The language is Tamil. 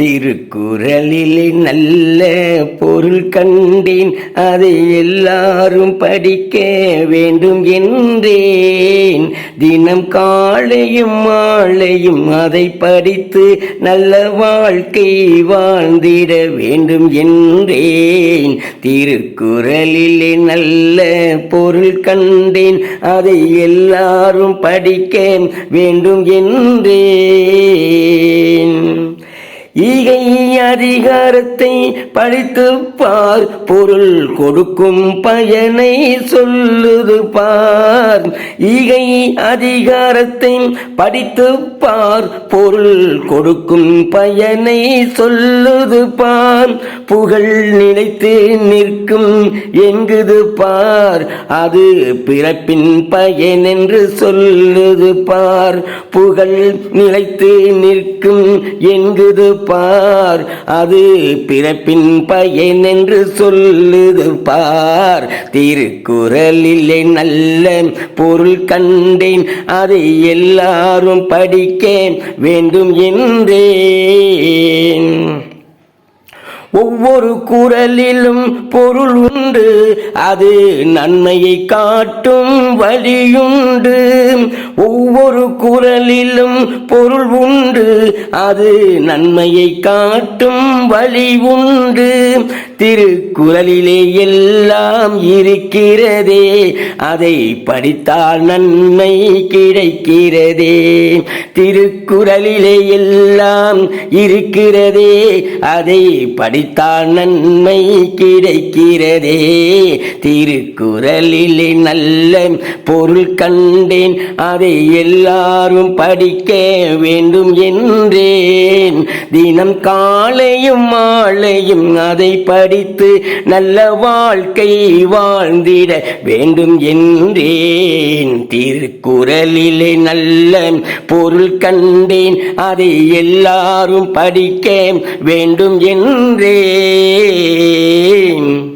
திருக்குறளிலே நல்ல பொருள் கண்டேன். அதை எல்லாரும் படிக்க வேண்டும் என்றேன். தினம் காலையும் மாலையும் அதை படித்து நல்ல வாழ்க்கை வாழ்ந்திட வேண்டும் என்றேன். திருக்குறளிலே நல்ல பொருள் கண்டேன். அதை எல்லாரும் படிக்க வேண்டும் என்றேன். ஈகை அதிகாரத்தை படித்து பார். பொருள் கொடுக்கும் பயனை சொல்லுது பார். ஈகை அதிகாரத்தை படித்து பார். பொருள் கொடுக்கும் பயனை சொல்லுது பார். புகழ் நிலைத்து நிற்கும் எங்குது பார். அது பிறப்பின் பயன் என்று சொல்லுது பார். புகழ் நிலைத்து நிற்கும் எங்குது பார். அது பிறப்பின் பயன் என்று சொல்லுது பார். திருக்குறளிலே நல்ல பொருள் கண்டேன். அதை எல்லாரும் படிக்க வேண்டும் என்றேன். ஒவ்வொரு குரலிலும் பொருள் உண்டு. அது நன்மையை காட்டும் வழியுண்டு. ஒவ்வொரு குரலிலும் பொருள் உண்டு. அது நன்மையை காட்டும் வழி உண்டு. திருக்குறளிலே எல்லாம் இருக்கிறதே. அதை படித்தால் நன்மை கிடைக்கிறதே. திருக்குறளிலே எல்லாம் இருக்கிறதே. அதை படித்தால் நன்மை கிடைக்கிறதே. திருக்குறளிலே நல்ல பொருள் கண்டேன். அதை எல்லாரும் படிக்க வேண்டும் என்றேன். தினம் காலையும் மாலையும் அதை படித்து நல்ல வாழ்க்கை வாழ்ந்திட வேண்டும் என்றேன். திருக்குறளிலே நல்ல பொருள் கண்டேன். அதை எல்லாரும் படிக்க வேண்டும் என்றேன்.